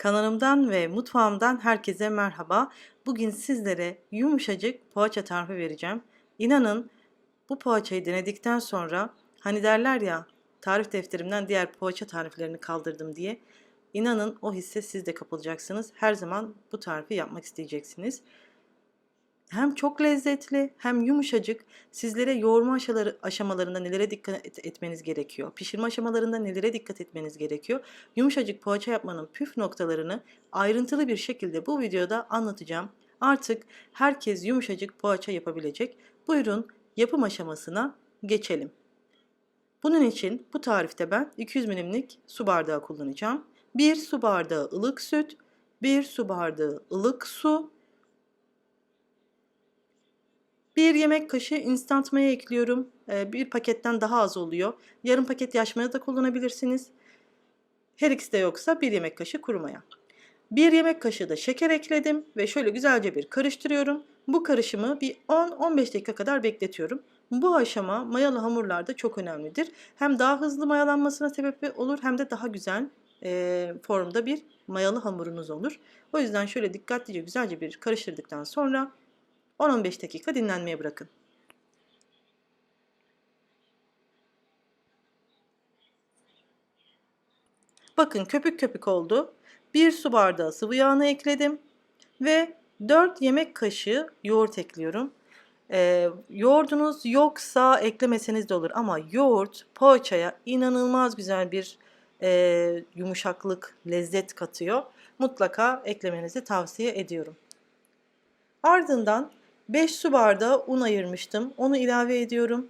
Kanalımdan ve mutfağımdan herkese merhaba. Bugün sizlere yumuşacık poğaça tarifi vereceğim. İnanın bu poğaçayı denedikten sonra hani derler ya tarif defterimden diğer poğaça tariflerini kaldırdım diye. İnanın o hisse siz de kapılacaksınız. Her zaman bu tarifi yapmak isteyeceksiniz. Hem çok lezzetli hem yumuşacık. Sizlere yoğurma aşaları, aşamalarında nelere dikkat et- etmeniz gerekiyor? Pişirme aşamalarında nelere dikkat etmeniz gerekiyor? Yumuşacık poğaça yapmanın püf noktalarını ayrıntılı bir şekilde bu videoda anlatacağım. Artık herkes yumuşacık poğaça yapabilecek. Buyurun yapım aşamasına geçelim. Bunun için bu tarifte ben 200 milimlik su bardağı kullanacağım. 1 su bardağı ılık süt, 1 su bardağı ılık su, 1 yemek kaşığı instant maya ekliyorum. Ee, Bir paketten daha az oluyor. Yarım paket yaş maya da kullanabilirsiniz. Her ikisi de yoksa 1 yemek kaşığı kuru maya. 1 yemek kaşığı da şeker ekledim ve şöyle güzelce bir karıştırıyorum. Bu karışımı bir 10-15 dakika kadar bekletiyorum. Bu aşama mayalı hamurlarda çok önemlidir. Hem daha hızlı mayalanmasına sebep olur hem de daha güzel e, formda bir mayalı hamurunuz olur. O yüzden şöyle dikkatlice güzelce bir karıştırdıktan sonra 10-15 dakika dinlenmeye bırakın. Bakın köpük köpük oldu. 1 su bardağı sıvı yağını ekledim ve 4 yemek kaşığı yoğurt ekliyorum. Ee, yoğurdunuz yoksa eklemeseniz de olur ama yoğurt poğaçaya inanılmaz güzel bir e, yumuşaklık, lezzet katıyor. Mutlaka eklemenizi tavsiye ediyorum. Ardından 5 su bardağı un ayırmıştım. Onu ilave ediyorum.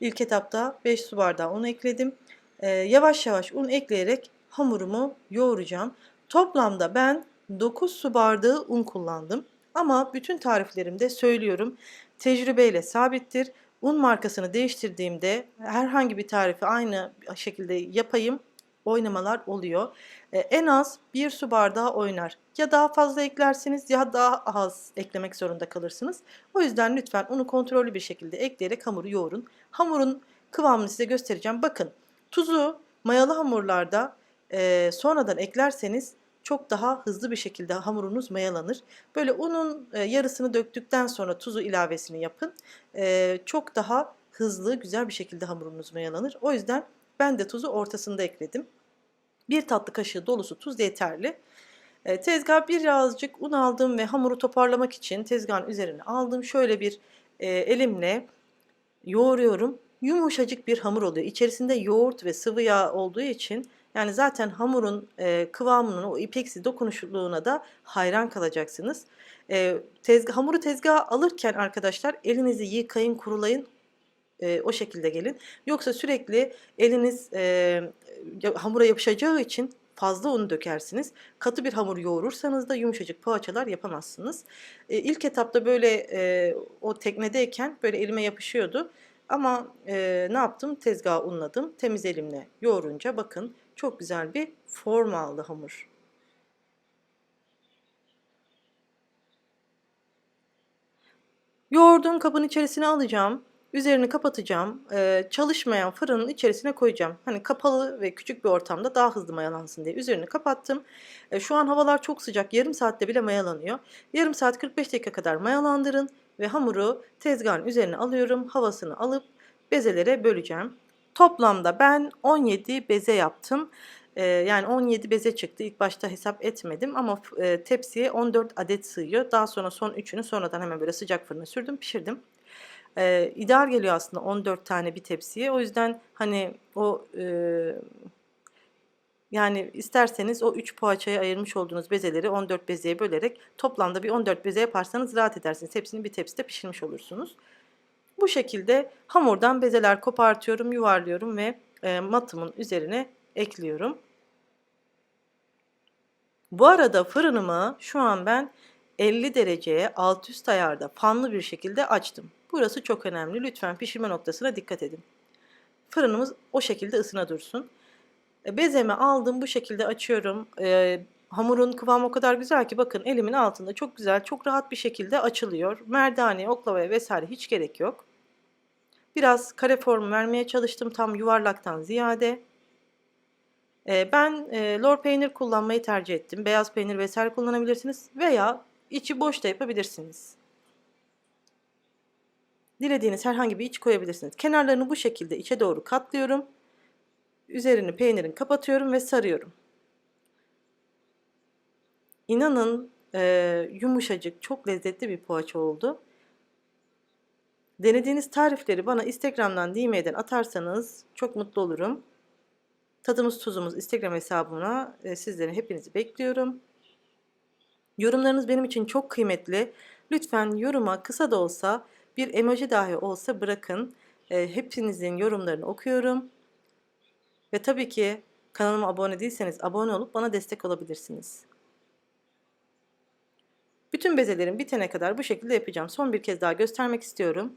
İlk etapta 5 su bardağı un ekledim. Ee, yavaş yavaş un ekleyerek hamurumu yoğuracağım. Toplamda ben 9 su bardağı un kullandım. Ama bütün tariflerimde söylüyorum tecrübeyle sabittir. Un markasını değiştirdiğimde herhangi bir tarifi aynı şekilde yapayım oynamalar oluyor. Ee, en az bir su bardağı oynar. Ya daha fazla eklersiniz ya daha az eklemek zorunda kalırsınız. O yüzden lütfen unu kontrollü bir şekilde ekleyerek hamuru yoğurun. Hamurun kıvamını size göstereceğim. Bakın tuzu mayalı hamurlarda e, sonradan eklerseniz çok daha hızlı bir şekilde hamurunuz mayalanır. Böyle unun e, yarısını döktükten sonra tuzu ilavesini yapın. E, çok daha hızlı, güzel bir şekilde hamurunuz mayalanır. O yüzden ben de tuzu ortasında ekledim. Bir tatlı kaşığı dolusu tuz yeterli. E, tezgah birazcık un aldım ve hamuru toparlamak için tezgahın üzerine aldım. Şöyle bir e, elimle yoğuruyorum. Yumuşacık bir hamur oluyor. İçerisinde yoğurt ve sıvı yağ olduğu için yani zaten hamurun e, kıvamının o ipeksi dokunuşluğuna da hayran kalacaksınız. E, tezgah, hamuru tezgaha alırken arkadaşlar elinizi yıkayın, kurulayın. E, o şekilde gelin. Yoksa sürekli eliniz e, hamura yapışacağı için fazla un dökersiniz. Katı bir hamur yoğurursanız da yumuşacık poğaçalar yapamazsınız. E, ilk etapta böyle e, o teknedeyken böyle elime yapışıyordu. Ama e, ne yaptım? Tezgaha unladım. Temiz elimle yoğurunca bakın çok güzel bir form aldı hamur. Yoğurduğum kabın içerisine alacağım. Üzerini kapatacağım. Ee, çalışmayan fırının içerisine koyacağım. Hani kapalı ve küçük bir ortamda daha hızlı mayalansın diye üzerini kapattım. Ee, şu an havalar çok sıcak. Yarım saatte bile mayalanıyor. Yarım saat 45 dakika kadar mayalandırın ve hamuru tezgahın üzerine alıyorum. Havasını alıp bezelere böleceğim. Toplamda ben 17 beze yaptım. Yani 17 beze çıktı. İlk başta hesap etmedim ama tepsiye 14 adet sığıyor. Daha sonra son üçünü sonradan hemen böyle sıcak fırına sürdüm, pişirdim. Ee, ideal geliyor aslında 14 tane bir tepsiye. O yüzden hani o e, yani isterseniz o 3 poğaçaya ayırmış olduğunuz bezeleri 14 bezeye bölerek toplamda bir 14 beze yaparsanız rahat edersiniz. Hepsini bir tepside pişirmiş olursunuz. Bu şekilde hamurdan bezeler kopartıyorum, yuvarlıyorum ve e, matımın üzerine ekliyorum. Bu arada fırınımı şu an ben 50 dereceye alt üst ayarda fanlı bir şekilde açtım. Burası çok önemli. Lütfen pişirme noktasına dikkat edin. Fırınımız o şekilde ısına dursun. E, bezemi aldım bu şekilde açıyorum. E, hamurun kıvamı o kadar güzel ki bakın elimin altında çok güzel, çok rahat bir şekilde açılıyor. Merdane, oklavaya vesaire hiç gerek yok. Biraz kare form vermeye çalıştım tam yuvarlaktan ziyade. Ee, ben e, lor peynir kullanmayı tercih ettim. Beyaz peynir vesaire kullanabilirsiniz veya içi boş da yapabilirsiniz. Dilediğiniz herhangi bir iç koyabilirsiniz. Kenarlarını bu şekilde içe doğru katlıyorum. Üzerini peynirin kapatıyorum ve sarıyorum. İnanın e, yumuşacık, çok lezzetli bir poğaça oldu. Denediğiniz tarifleri bana Instagram'dan DM'den atarsanız çok mutlu olurum. Tadımız tuzumuz Instagram hesabına e, sizleri hepinizi bekliyorum. Yorumlarınız benim için çok kıymetli. Lütfen yoruma kısa da olsa bir emoji dahi olsa bırakın. E, hepinizin yorumlarını okuyorum. Ve tabii ki kanalıma abone değilseniz abone olup bana destek olabilirsiniz. Bütün bezelerim bitene kadar bu şekilde yapacağım. Son bir kez daha göstermek istiyorum.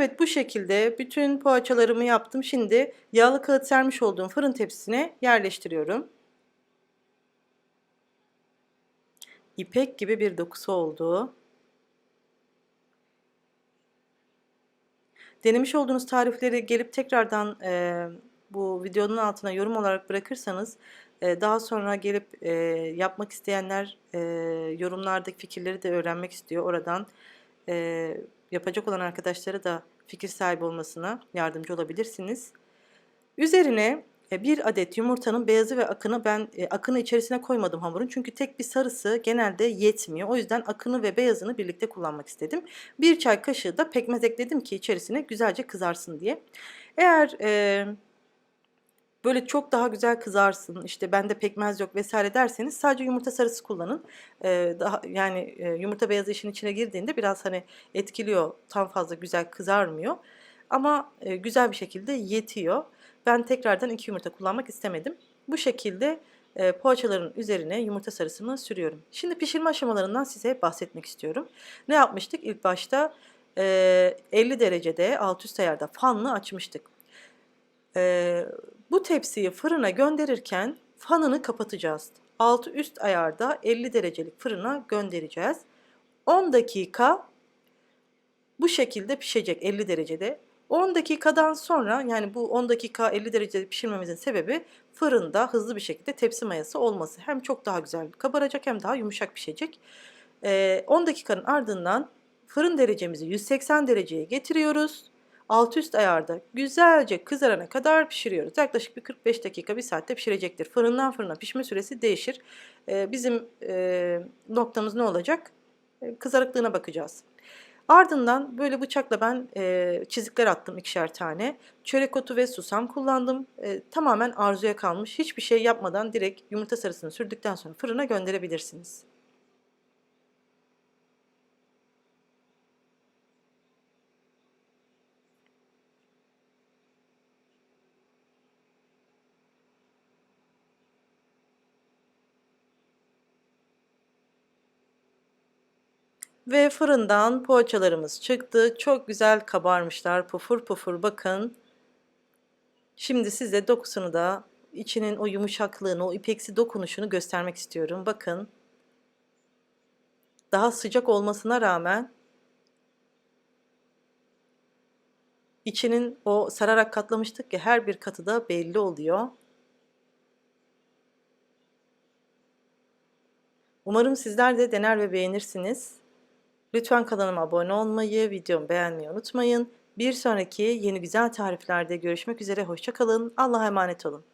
Evet bu şekilde bütün poğaçalarımı yaptım. Şimdi yağlı kağıt sermiş olduğum fırın tepsisine yerleştiriyorum. İpek gibi bir dokusu oldu. Denemiş olduğunuz tarifleri gelip tekrardan e, bu videonun altına yorum olarak bırakırsanız e, daha sonra gelip e, yapmak isteyenler e, yorumlardaki fikirleri de öğrenmek istiyor. Oradan e, yapacak olan arkadaşlara da fikir sahibi olmasına yardımcı olabilirsiniz. Üzerine e, bir adet yumurtanın beyazı ve akını ben e, akını içerisine koymadım hamurun çünkü tek bir sarısı genelde yetmiyor. O yüzden akını ve beyazını birlikte kullanmak istedim. Bir çay kaşığı da pekmez ekledim ki içerisine güzelce kızarsın diye. Eğer e, böyle çok daha güzel kızarsın işte bende pekmez yok vesaire derseniz sadece yumurta sarısı kullanın. Ee, daha yani e, yumurta beyazı işin içine girdiğinde biraz hani etkiliyor. Tam fazla güzel kızarmıyor. Ama e, güzel bir şekilde yetiyor. Ben tekrardan iki yumurta kullanmak istemedim. Bu şekilde e, poğaçaların üzerine yumurta sarısını sürüyorum. Şimdi pişirme aşamalarından size bahsetmek istiyorum. Ne yapmıştık? İlk başta e, 50 derecede alt üst ayarda fanlı açmıştık. E, bu tepsiyi fırına gönderirken fanını kapatacağız. Altı üst ayarda 50 derecelik fırına göndereceğiz. 10 dakika bu şekilde pişecek 50 derecede. 10 dakikadan sonra yani bu 10 dakika 50 derecede pişirmemizin sebebi fırında hızlı bir şekilde tepsi mayası olması. Hem çok daha güzel kabaracak hem daha yumuşak pişecek. 10 dakikanın ardından fırın derecemizi 180 dereceye getiriyoruz alt üst ayarda güzelce kızarana kadar pişiriyoruz. Yaklaşık bir 45 dakika bir saatte pişirecektir. Fırından fırına pişme süresi değişir. Ee, bizim e, noktamız ne olacak? E, kızarıklığına bakacağız. Ardından böyle bıçakla ben e, çizikler attım ikişer tane. Çörek otu ve susam kullandım. E, tamamen arzuya kalmış. Hiçbir şey yapmadan direkt yumurta sarısını sürdükten sonra fırına gönderebilirsiniz. Ve fırından poğaçalarımız çıktı. Çok güzel kabarmışlar. Pufur pufur bakın. Şimdi size dokusunu da içinin o yumuşaklığını, o ipeksi dokunuşunu göstermek istiyorum. Bakın. Daha sıcak olmasına rağmen içinin o sararak katlamıştık ya her bir katı da belli oluyor. Umarım sizler de dener ve beğenirsiniz. Lütfen kanalıma abone olmayı, videomu beğenmeyi unutmayın. Bir sonraki yeni güzel tariflerde görüşmek üzere. Hoşçakalın. Allah'a emanet olun.